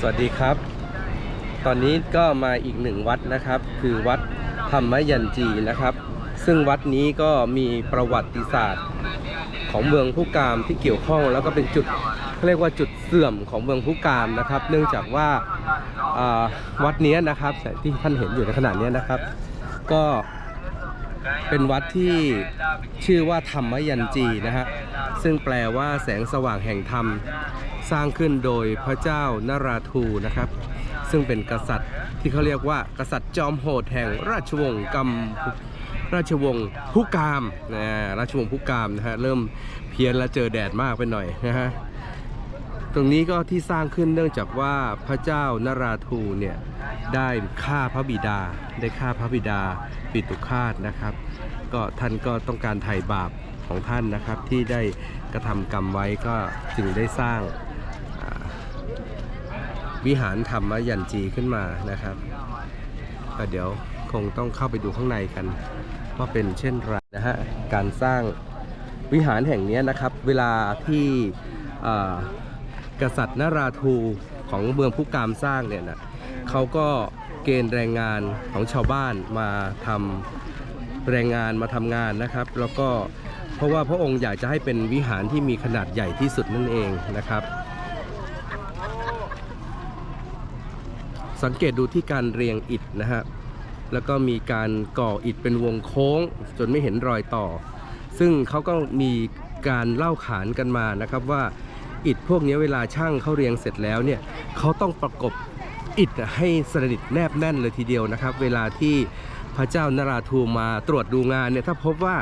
สวัสดีครับ ตอนนี้ก็มาอีกหนึ่งวัดนะครับ คือวัดธรรมยันจีนะครับ ซึ่งวัดนี้ก็มีประวัติศาสตร์ของเมืองผู้กามที่เกี่ยวข้อง แล้วก็เป็นจุดเขาเรียกว่าจุดเสื่อมของเมืองผู้กามนะครับ เนื่องจากว่าาวัดนี้นะครับที่ท่านเห็นอยู่ในขณะนี้นะครับ ก็เป็นวัดที่ชื่อว่าธรรมยันจีนะฮะซึ่งแปลว่าแสงสว่างแห่งธรรม สร้างขึ้นโดยพระเจ้านราทูนะครับ ซึ่งเป็นกษัตริย์ที่เขาเรียกว่ากษัตริย์จอมโหดแห่งราชวงศ์กัมราชวงศ์ผู้กามนะราชวงศ์ผู้กามนะฮะเริ่มเพี้ยนและเจอแดดมากไปหน่อยนะฮะตรงนี้ก็ที่สร้างขึ้นเนื่องจากว่าพระเจ้านราทูเนี่ยได้ฆ่าพระบิดา ได้ฆ่าพระบิดาปิตุคาตนะครับ ก็ท่านก็ต้องการไถ่บาปของท่านนะครับที่ได้กระทำกรรมไว้ก็จึงได้สร้าง วิหารธรรมยันจีขึ้นมานะครับก็เดี๋ยวคงต้องเข้าไปดูข้างในกัน ว่าเป็นเช่นไรนะฮะการสร้างวิหารแห่งนี้นะครับ เวลาที่กษัตริย์นราทูของเมืองพุกามสร้างเนี่ยนะเขาก็เกณฑ์แรงงานของชาวบ้านมาทำแรงงานมาทำงานนะครับ แล้วก็เพราะว่าพระองค์อยากจะให้เป็นวิหารที่มีขนาดใหญ่ที่สุดนั่นเองนะครับ สังเกตดูที่การเรียงอิฐนะฮะแล้วก็มีการก่ออิฐเป็นวงโค้ง จนไม่เห็นรอยต่อ ซึ่งเขาก็มีการเล่าขานกันมานะครับว่าอิฐพวกนี้เวลาช่างเขาเรียงเสร็จแล้วเนี่ยเขาต้องประกบอิฐให้สนิทแนบแน่นเลยทีเดียวนะครับ เวลาที่พระเจ้านราทูมาตรวจดูงานเนี่ยถ้าพบว่า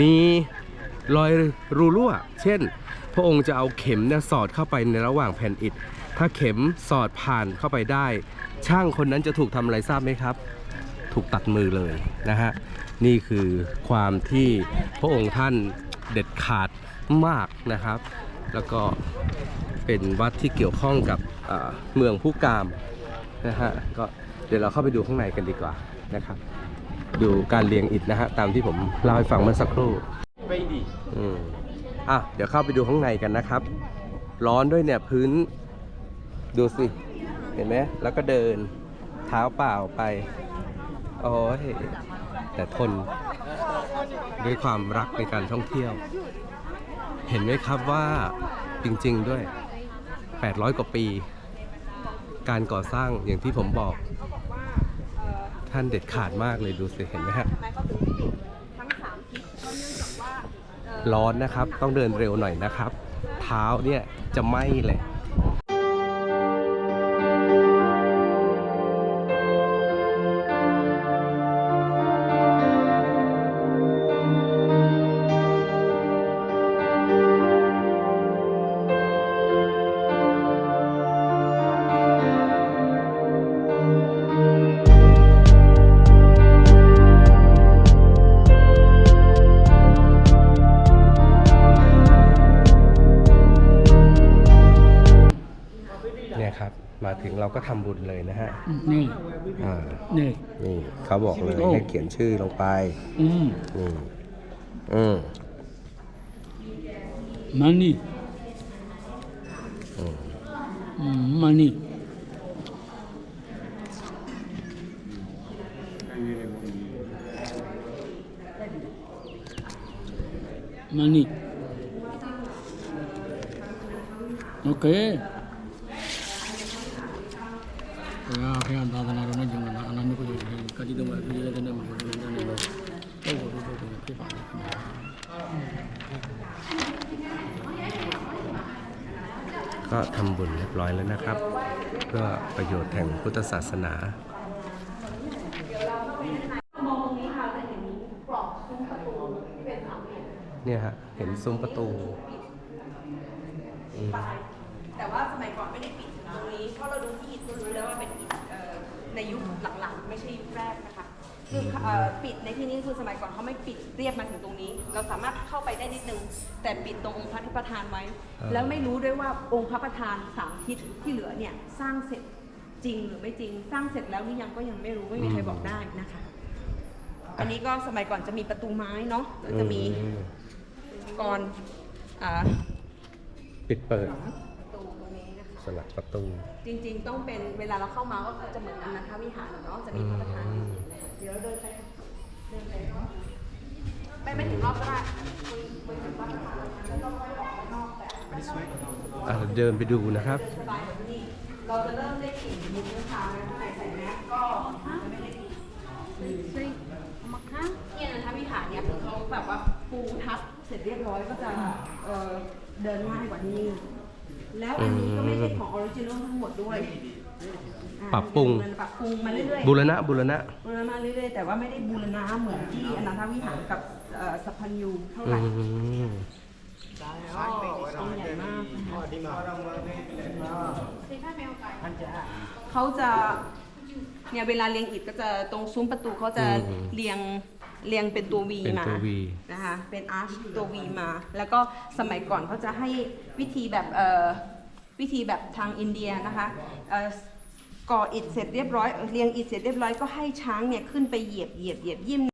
มีรอยรูรั่ว เช่น พระองค์จะเอาเข็มเนี่ยสอดเข้าไปในระหว่างแผ่นอิฐ ถ้าเข็มสอดผ่านเข้าไปได้ ช่างคนนั้นจะถูกทำอะไรทราบไหมครับ ถูกตัดมือเลยนะฮะนี่คือความที่พระองค์ท่านเด็ดขาดมากนะครับ แล้วก็เป็นวัดที่เกี่ยวข้องกับอ่าเมืองผู้กามนะฮะก็เดี๋ยวเราเข้าไปดูข้างในกันดีกว่านะครับ ดูการเรียงอิฐนะฮะตามที่ผมเล่าให้ฟังเมื่อสักครู่อืมอะเดี๋ยวเข้าไปดูข้างในกันนะครับ ร้อนด้วยเนี่ยพื้น ดูสิ เห็นไหมแล้วก็เดินเท้าเปล่าไป โอ้ยแต่ทนด้วยความรักในการท่องเที่ยว เห็นไหมครับว่าจริง ๆด้วย 800 กว่าปี การก่อสร้างอย่างที่ผมบอก ท่านเด็ดขาดมากเลยดูสิ เห็นไหมฮะทั้งสามทิศก็เนื่อกว่าร้อนนะครับต้องเดินเร็วหน่อยนะครับ เท้าเนี่ยจะไหม้เลย มาถึงเราก็ทำบุญเลยนะฮะนี่ อ่านี่ นี่เขาบอกเลยโอ้ ให้เขียนชื่อลงไปอืมอืมอืมมานี่อืมอืมมานี่มานี่โอเค งานภาวาเราไม่จงนะอนามิก็อยู่ในกาจิตาพิจารณาบุญบุญนั่นเองต้องรู้ด้วกที่ผ่านมาก็ทำบุญเรียบร้อยแล้วนะครับ เพื่อประโยชน์แห่งพุทธศาสนาเนี่ยฮะเห็นซุ้มประตูแต่ว่าสมัยก่อนไม่ได้ปิดตรงนี้เพราะเราดูที่อิฐรู้แล้วว่าเป็นอิฐ ในยุคหลังๆ ไม่ใช่ยุคแรกนะคะคือเอ่อปิดในที่นี้คือสมัยก่อนเขาไม่ปิดเรียบมาถึงตรงนี้ เราสามารถเข้าไปได้นิดนึง แต่ปิดตรงองค์พระประธานไว้ แล้วไม่รู้ด้วยว่าองค์พระประธานสามทิศที่เหลือเนี่ยสร้างเสร็จจริงหรือไม่จริง สร้างเสร็จแล้วหรือยังก็ยังไม่รู้ไม่มีใครบอกได้นะคะ อันนี้ก็สมัยก่อนจะมีประตูไม้เนาะแล้วจะมีอืมก่อนอ่าปิดเปิด สลักประตู จริง ๆ ต้องเป็นเวลาเราเข้ามาก็จะเหมือนอนันทวิหารเนาะจะมีพระประธานอยู่เดี๋ยวเราเดินไปเดินไปเนาะไม่ไม่ถึงรอบก็ได้ไปถึงพระประธานแล้วก็ค่อยออกมานอกแบบอะเดินไปดูนะครับ สบายแบบนี้เราจะเริ่มได้กลิ่นมุกนะคะข้างในใส่แมสก็จะไม่ได้กลิ่นเนี่ยนะคะวิหารเนี่ยคือเขาแบบว่าปูทับเสร็จเรียบร้อยก็จะเอ่อเดินง่ายกว่านี้ แล้วอันนี้ก็ไม่ใช่ของออริจินอลทั้งหมดด้วยอ่าปรับปรุง มันปรับปรุงมาเรื่อยๆ บูรณะบูรณะ บูรณะมาเรื่อยๆแต่ว่าไม่ได้บูรณะเหมือนที่อนันทวิหารกับเอ่อสัพพัญญูเท่าไหอืร่มองค์ใหญ่มากนะคะเขาจะเนี่ยเวลาเรียงอิฐก็จะตรงซุ้มประตูเขาจะเรียง เรียงเป็นตัววีเป็นมาตัววีนะคะ เป็นอาร์ชตัววีมา แล้วก็สมัยก่อนเขาจะให้วิธีแบบเอ่อวิธีแบบทางอินเดียนะคะเอ่อก่ออิฐเสร็จเรียบร้อยเอ่อเรียงอิฐเสร็จเรียบร้อยก็ให้ช้างเนี่ยขึ้นไปเหยียบเหยียบเหยียบยิ้มเดี๋ยวผม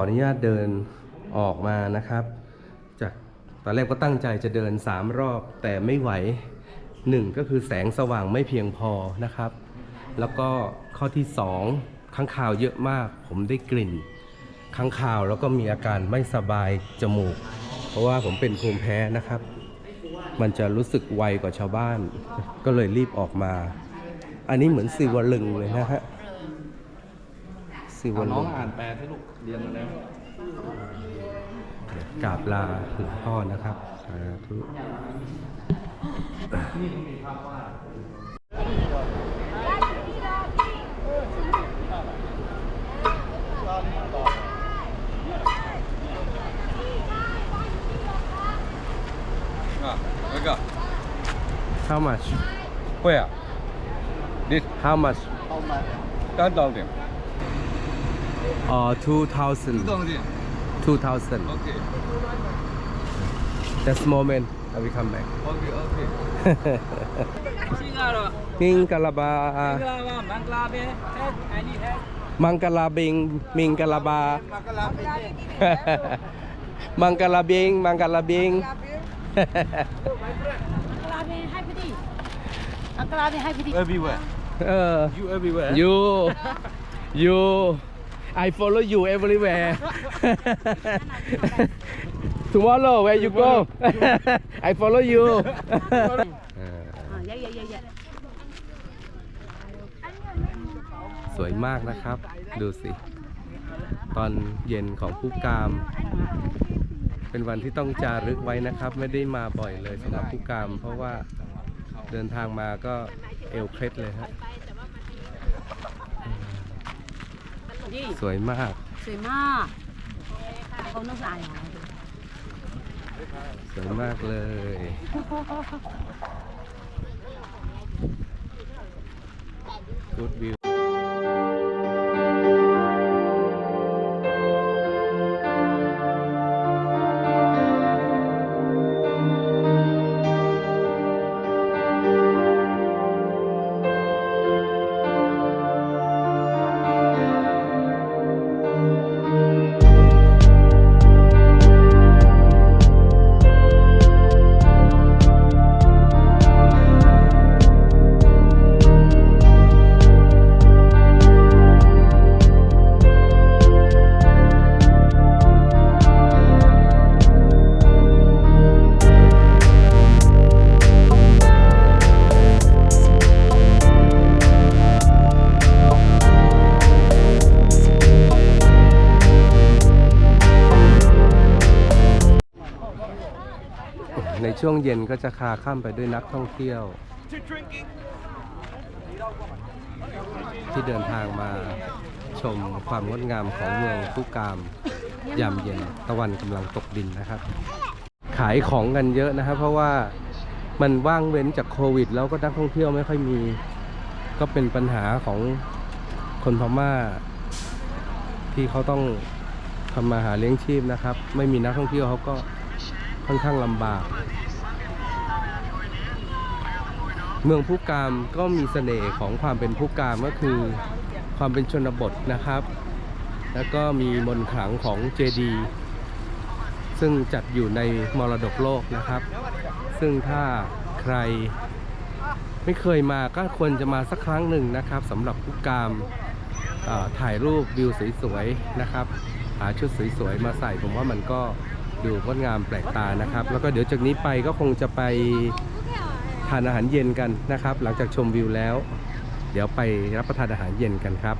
ออนุญาตเดินออกมานะครับ จากตอนแรกก็ตั้งใจจะเดินสามรอบแต่ไม่ไหวหนึ่งก็คือแสงสว่างไม่เพียงพอนะครับ แล้วก็ข้อที่สองข้างข่าวเยอะมาก ผมได้กลิ่นข้างข่าวแล้วก็มีอาการไม่สบายจมูก เพราะว่าผมเป็นภูมิแพ้นะครับ มันจะรู้สึกไวกว่าชาวบ้าน ก็เลยรีบออกมา อันนี้เหมือนสิวลึงเลยนะฮะ สิว เอา ลึ น้อง ง อ่านแปลให้ลูกเรียนมาแล้ว กราบลาคุณพ่อนะครับสาธุ อ่ะแล้วก็ How much where this How much 干到点 Uh, 2000. 2000. Okay. That's moment, I will come back. Okay, okay. Minkalaba. Mangkalabe. Any head? Mangkalabing, Minkalaba. Mangkalabing, Mangkalabing. Mangkalabing, hi, pretty. Mangkalabing, hi, pretty. Everywhere. Uh, you everywhere. You. you. I follow you everywhere tomorrow where you go I follow you สวยมากนะครับ ดูสิ ตอนเย็นของผู้กาม เป็นวันที่ต้องจารึกไว้นะครับ ไม่ได้มาบ่อยเลยสำหรับผู้กาม เพราะว่าเดินทางมาก็เอวเคล็ดเลยฮะ สวยมาก สวยมากเขาต้องสายหรอสวยมากเลย Good view ช่วงเย็นก็จะคาข้ามไปด้วยนักท่องเที่ยว ที่เดินทางมาชมความงดงามของเมืองผู้กาม ยามเย็นตะวันกำลังตกดินนะครับ ขายของกันเยอะนะครับ เพราะว่ามันว่างเว้นจากโควิด แล้วก็นักท่องเที่ยวไม่ค่อยมี ก็เป็นปัญหาของคนพม่า ที่เขาต้องทำมาหาเลี้ยงชีพนะครับ ไม่มีนักท่องเที่ยวเขาก็ค่อนข้างลำบาก เมืองผู้กามก็มีเสน่ห์ของความเป็นผู้กามก็คือความเป็นชนบทนะครับ แล้วก็มีมนต์ขลังของเจดี ซึ่งจัดอยู่ในมรดกโลกนะครับ ซึ่งถ้าใครไม่เคยมาก็ควรจะมาสักครั้งหนึ่งนะครับสำหรับผู้กามถ่ายรูปวิวสวยๆนะครับ หาชุดสวยๆมาใส่ผมว่ามันก็ดูงดงามแปลกตานะครับ แล้วก็เดี๋ยวจากนี้ไปก็คงจะไป ทานอาหารเย็นกันนะครับ หลังจากชมวิวแล้ว เดี๋ยวไปรับประทานอาหารเย็นกันครับ